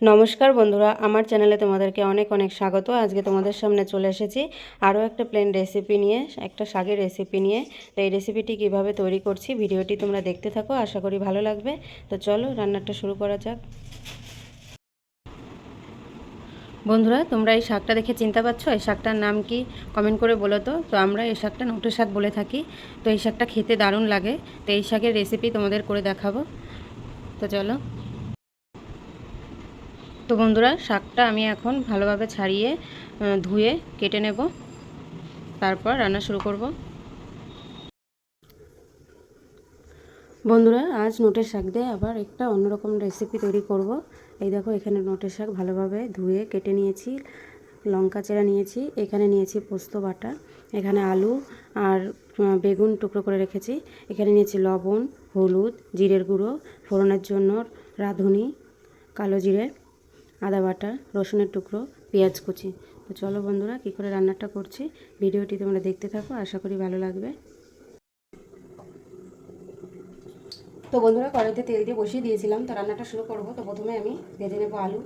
নমস্কার বন্ধুরা, আমার চ্যানেলে তোমাদেরকে অনেক অনেক স্বাগত। আজকে তোমাদের সামনে চলে এসেছি আরও একটা প্লেন রেসিপি নিয়ে, একটা শাকের রেসিপি নিয়ে। তো এই রেসিপিটি কীভাবে তৈরি করছি, ভিডিওটি তোমরা দেখতে থাকো, আশা করি ভালো লাগবে। তো চলো, রান্নাটা শুরু করা যাক। বন্ধুরা, তোমরা এই শাকটা দেখে চিনতে পারছ এই শাকটার নাম কি? কমেন্ট করে বলো তো। তো আমরা এই শাকটা নোটে শাক বলে থাকি। তো এই শাকটা খেতে দারুণ লাগে। তো এই শাকের রেসিপি তোমাদের করে দেখাবো। তো চলো। তো বন্ধুরা, শাকটা আমি এখন ভালোভাবে ছাড়িয়ে ধুয়ে কেটে নেব। তারপর রান্না শুরু করব। বন্ধুরা, আজ নোটের শাক দিয়ে আবার একটা অন্যরকম রেসিপি তৈরি করব। এই দেখো, এখানে নোটের শাক ভালোভাবে ধুয়ে কেটে নিয়েছি, লঙ্কা চেরা নিয়েছি, এখানে নিয়েছি পোস্ত বাটা, এখানে আলু আর বেগুন টুকরো করে রেখেছি। এখানে নিয়েছি লবণ, হলুদ, জিরের গুঁড়ো, ফোড়নের জন্য রাঁধুনি, কালো জিরে। আদা বাটা, রসুনের টুকরো, পেঁয়াজ কুচি। তো চলো বন্ধুরা, কী করে রান্নাটা করছি, ভিডিওটি তোমরা দেখতে থাকো, আশা করি ভালো লাগবে। তো বন্ধুরা, কড়াইতে তেল দিয়ে বসিয়ে দিয়েছিলাম, তো রান্নাটা শুরু করব। তো প্রথমে আমি ভেজে নেব আলু।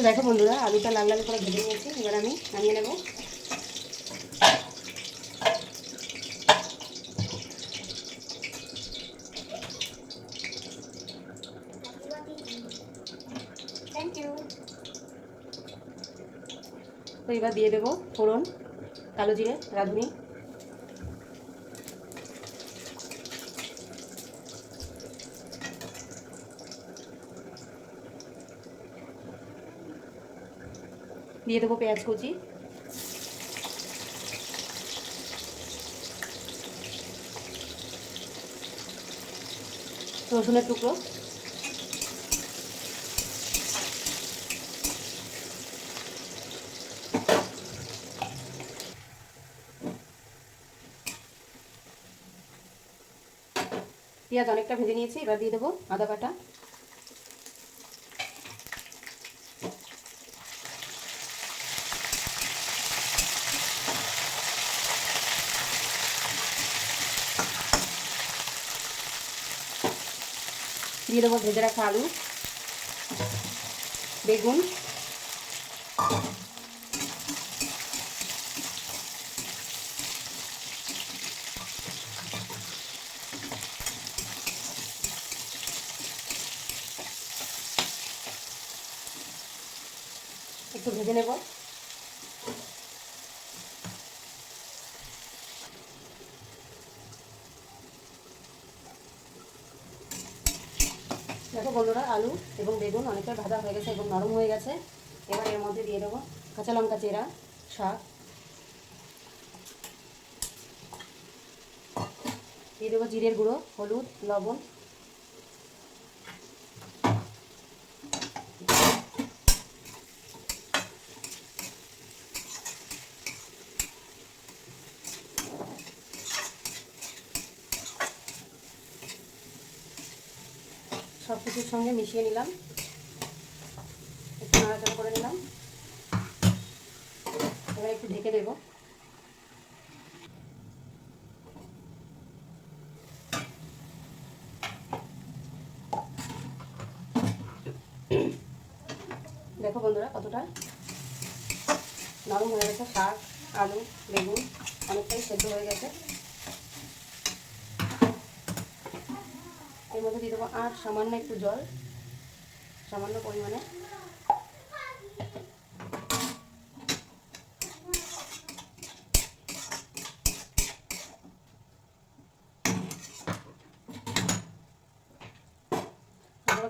তো দেখো বন্ধুরা আলুটা লাল লাল করে ভেজে নিয়েছি। এবার আমি নামিয়ে নেব। থ্যাংক ইউ তো এবার দিয়ে দেবো ফোড়ন কালো জিরে রাঁধুনি। দিয়ে দেবো পেঁয়াজ কুচি। রসুনের টুকরো। পেঁয়াজ অনেকটা ভেজে নিয়েছি, এবার দিয়ে দেবো আদা বাটা। দিয়ে দেবো ভেজে রাখা আলু বেগুন। একটু ভেজে নেব। দেখো বন্ধুরা, আলু এবং বেগুন অনেকটা ভাজা হয়ে গেছে এবং নরম হয়ে গেছে। এবার এর মধ্যে দিয়ে দেবো কাঁচা লঙ্কা চেরা, শাক। দিয়ে দেবো জিরের গুঁড়ো, হলুদ, লবণ। কিছুর সঙ্গে মিশিয়ে নিলাম। একটু নাড়াচাড়া করে নিলাম। এবার একটু ঢেকে দেব। দেখো বন্ধুরা কতটা নরম হয়ে গেছে শাক, আলু, বেগুন, অনেকটাই সেদ্ধ হয়ে গেছে। এর মধ্যে দিয়ে দেবো আর সামান্য একটু জল সামান্য পরিমাণে।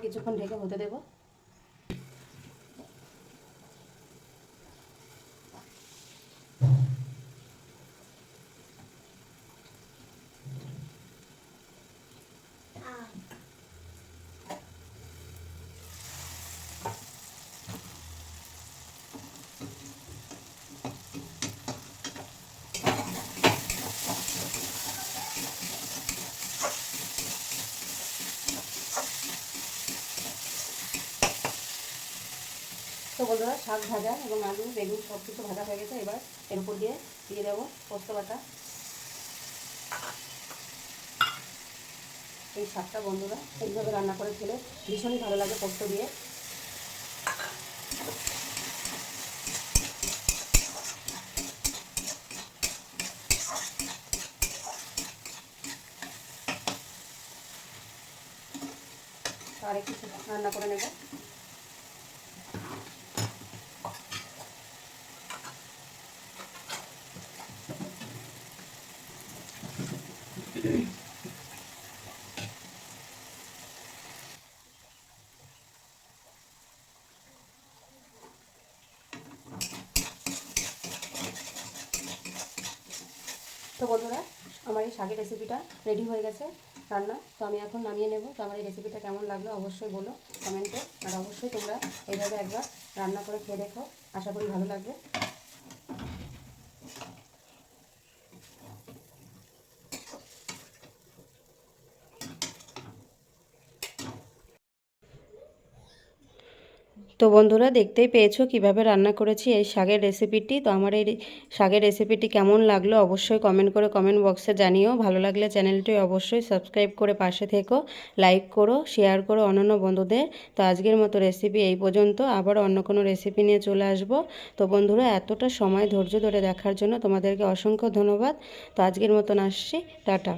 কিছুক্ষণ ঢেকে হতে দেবো। তো বন্ধুরা, শাক ভাজা এবং আলু, বেগুন সব কিছু ভাজা হয়ে গেছে। এবার এর উপর দিয়ে দিয়ে দেবো পোস্ত বাটা। এই শাকটা বন্ধুরা এইভাবে রান্না করে খেলে ভীষণই ভালো লাগে পোস্ত দিয়ে। আর একটু রান্না করে নেব। তো বন্ধুরা, আমার এই শাকের রেসিপিটা রেডি হয়ে গেছে রান্না। তো আমি এখন নামিয়ে নেব। তো আমার এই রেসিপিটা কেমন লাগল অবশ্যই বলো কমেন্টে আর অবশ্যই তোমরা এইভাবে একবার রান্না করে খেয়ে দেখো। আশা করি ভালো লাগবে। তো বন্ধুরা দেখতেই পেয়েছ কীভাবে রান্না করেছি এই শাকের রেসিপিটি। তো আমার এই শাকের রেসিপিটি কেমন লাগল অবশ্যই কমেন্ট করে কমেন্ট বক্সে জানিও। ভালো লাগলে চ্যানেলটি অবশ্যই সাবস্ক্রাইব করে পাশে থেকো লাইক করো শেয়ার করো অন্যান্য বন্ধুদের। তো আজকের মতো রেসিপি এই পর্যন্ত। আবার অন্য কোনো রেসিপি নিয়ে চলে আসব। তো বন্ধুরা এতটা সময় ধৈর্য ধরে দেখার জন্য তোমাদেরকে অসংখ্য ধন্যবাদ। তো আজকের মতন আসছি। টাটা।